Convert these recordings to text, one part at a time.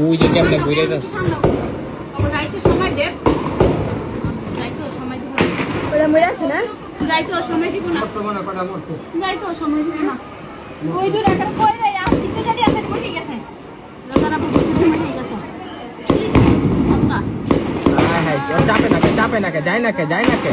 ওই যে কেমনে ঘুরে যাচ্ছে ওকে যাইতে সময় দেব। যাইতে সময় দিব। না। ওরা মরে আছে না? যাইতে সময় দিব না। যাইতে সময় দিব না। ওই দূর একটা কই রে আর দিতে যদি আছে দিব ঠিক আছে রাজারা বুঝতে ঠিক আছে হ্যাঁ হ্যাঁ চাপে না কে চাপে না কে যায় না কে যায় না কে।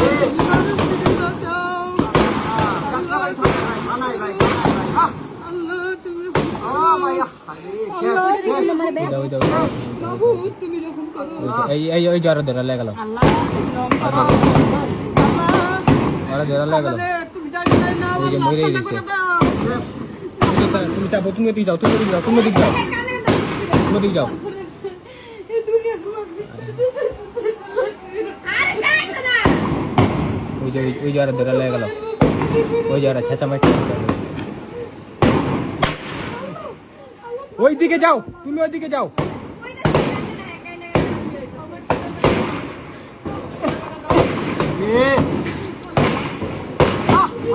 এই এই ওই জ্বর ধরে লেগে গেল ওরা ধরে লেগে গেল ওই যে মরে গেছে তুমি যাব তুমি দিক যাও তুমি দিক যাও তুমি দিক যাও তুমি দিক যাও ওই যে ওই- ওই জ্বর ধরে লেগে গেল ওই জ্বর ছেঁচা মাইট ওই দিকে যাও। তুমি ওই দিকে যাও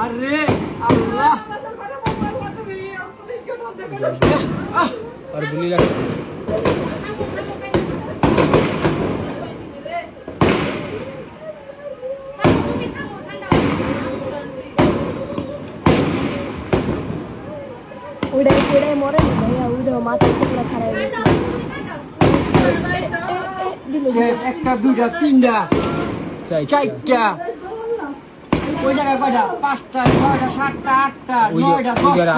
अरे अल्लाह अरे बुली लग उड़े उड़े मोरे খারাপ একটা দুইটা তিনটা চারটা। ওই জায়গায় কয়টা? পাঁচটা ছয়টা সাতটা আটটা নয়টা দশটা।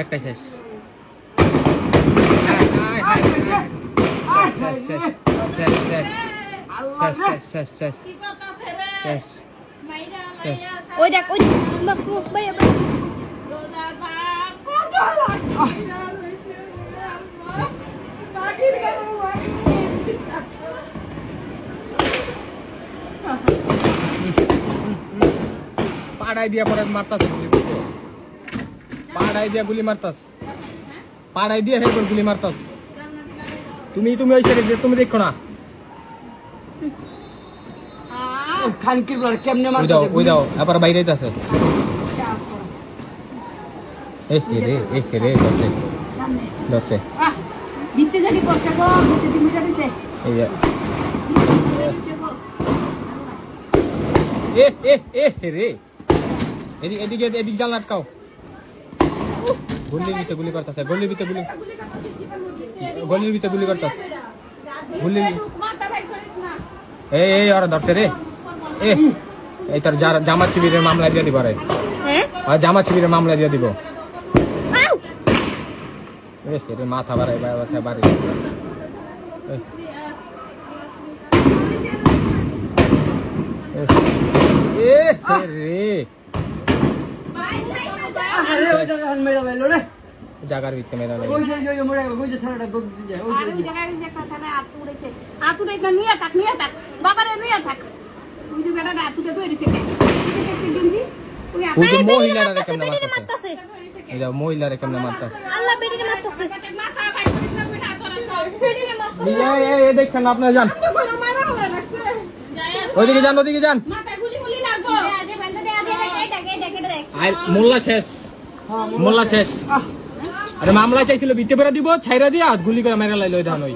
একটাই শেষ। Pada dia pada martas, gitu. pada dia guli martas. পাড়ায় দিয়া ফের গুলি মারতাস। তুমি তুমি ওই সাইডে তুমি দেখো না। খানকির বলার কেমনে মারতে দাও ওই দাও আবার বাইরে আছে এ হে রে এ রে দিতে গো দিতে এই এ এ এ রে। এদিকে এদিকে এদিকে জাল আটকাও। গলির ভিতরে গুলি করতেছে গলির ভিতরে গুলি গলির ভিতরে গুলি করতেছে গুলি এই এই ওরা ধরছে রে। এ এই তোর জামাত শিবিরের মামলা দিয়ে দিব রে। হ্যাঁ? জামাত শিবিরের মামলা দিয়ে দিব। এ মাথা বাড়াই বাড়াই বাড়ি এ। রে। জাগার ভিতরে মেরা লাগে ওই যে ওই ওই যে যায় ওই যে যে কথা না নিয়ে থাক নিয়ে থাক। বাবারে নিয়ে থাক। ওই যে বেটা ওই যে মারতাছে এই যে কেমনে মারতাছে? আল্লাহ মারতাছে। মাথা ভাই সব মারতাছে এই দেখেন যান। ওইদিকে যান ওইদিকে যান। মাথায় গুলি গুলি লাগবো। আর মোল্লা শেষ। মোল্লা শেষ। আরে মামলা চাইছিল বিতে পেরা দিব ছাইরা দিয়া গুলি করে মেরে লাইলো ধান ওই।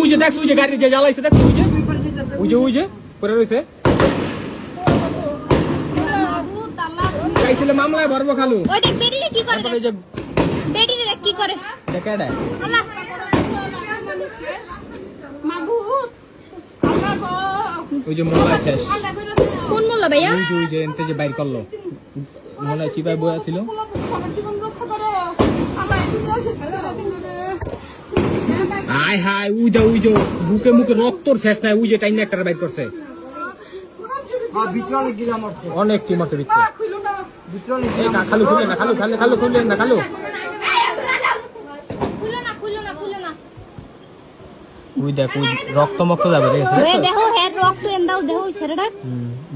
ওই যে দেখছ ওই যে গাড়ি যে জ্বালাইছে দেখছ ওই যে? ওই যে ওই যে পরে রয়েছে চাইছিল মামলায় ভরবো খালু। ওই দেখ বেরিয়ে কি করে দেখ। কি করে। দেখা আল্লাহ। মাবুত ওই যে মোল্লা শেষ। কোন মোল্লা ভাইয়া? ওই যে ওই যে এনতে যে বাইর করল। মনে হয় চিপাই বই হাই হাই উই যা উই যা বুকে মুখে রক্তর শেষ নাই উই যে টাইম একটা বাইর করছে। হ্যাঁ অনেক গিলা মরছে। অনেক কি মারছে ভিতরে? না। খালু খুলে না খালু খালু খালু। খুলে না খালু। খুলো না খুলো না খুলো না। উই দেখ উই রক্ত মক্ত যাবে রে দেখো হেড রক্ত এন্দাও দেখো ছেড়ে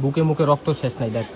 বুকে মুখে রক্ত শেষ নাই দেখ।